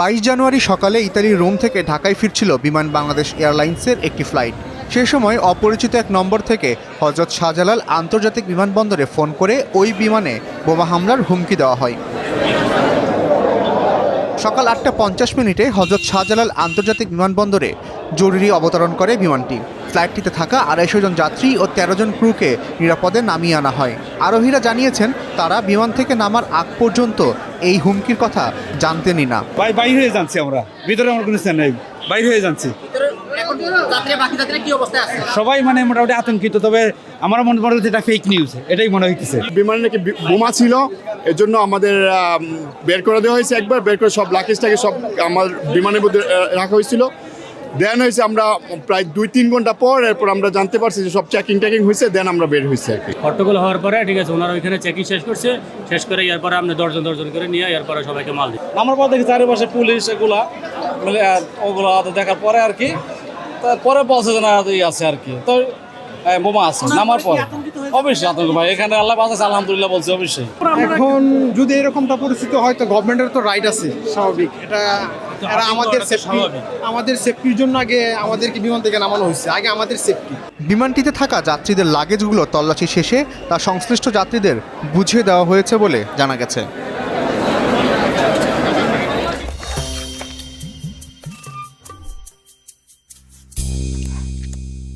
বাইশ জানুয়ারি সকালে ইতালির রোম থেকে ঢাকায় ফিরছিল বিমান বাংলাদেশ এয়ারলাইন্সের একটি ফ্লাইট। সে সময় অপরিচিত এক নম্বর থেকে হজরত শাহজালাল আন্তর্জাতিক বিমানবন্দরে ফোন করে ওই বিমানে বোমা হামলার হুমকি দেওয়া হয়। সকাল আটটা পঞ্চাশ মিনিটে হজরত শাহজালাল আন্তর্জাতিক বিমানবন্দরে জরুরি অবতরণ করে বিমানটি। ফ্লাইটটিতে থাকা আড়াইশো জন যাত্রী ও তেরো জন ক্রুকে নিরাপদে নামিয়ে আনা হয়। আরোহীরা জানিয়েছেন তারা বিমান থেকে নামার আগ পর্যন্ত এই হুমকির কথা জানতেনই না। বাই বাইরে হয়ে যাচ্ছি আমরা। ভিতরে আমার কোনো নেই। বাইরে হয়ে যাচ্ছি। বাকি যাত্রীরা কি অবস্থায় সবাই মানে মোটামুটি আতঙ্কিত তবে আমার মনে মনে হচ্ছে এটা ফেক নিউজ এটাই মনে হইতেছে। বিমানে নাকি বোমা ছিল এর জন্য আমাদের বের করে দেওয়া হয়েছে একবার বের করে সব লাকেজটাকে সব আমার বিমানের মধ্যে রাখা হয়েছিল। দেন হয়েছে আমরা প্রায় দুই তিন ঘণ্টা পর এরপর আমরা জানতে পারছি যে সব চেকিং টেকিং হয়েছে দেন আমরা বের হয়েছি আর কি। হট্টগোল হওয়ার পরে ঠিক আছে ওনারা ওইখানে চেকিং শেষ করছে শেষ করে এরপরে আমরা দর্জন দর্জন করে নিয়ে এরপরে সবাইকে মাল দিই নামার পর দেখি চারিপাশে পুলিশ এগুলা মানে ওগুলা দেখার পরে আর কি তারপরে বলছে যে না এই আছে আর কি। তো বোমা আছে নামার পর। অবশ্যই আতঙ্ক ভাই এখানে আল্লাহ বাঁচাচ্ছে আলহামদুলিল্লাহ বলছি অবশ্যই। এখন যদি এরকমটা পরিস্থিতি হয় তো গভর্নমেন্টের তো রাইট আছে স্বাভাবিক। এটা এরা আমাদের সেফটি আমাদের সেফটির জন্য আগে আমাদেরকে বিমান থেকে নামানো হয়েছে। আগে আমাদের সেফটি বিমানটিতে থাকা যাত্রীদের লাগেজগুলো তল্লাশি শেষে তা সংশ্লিষ্ট যাত্রীদের বুঝিয়ে দেওয়া হয়েছে বলে জানা গেছে।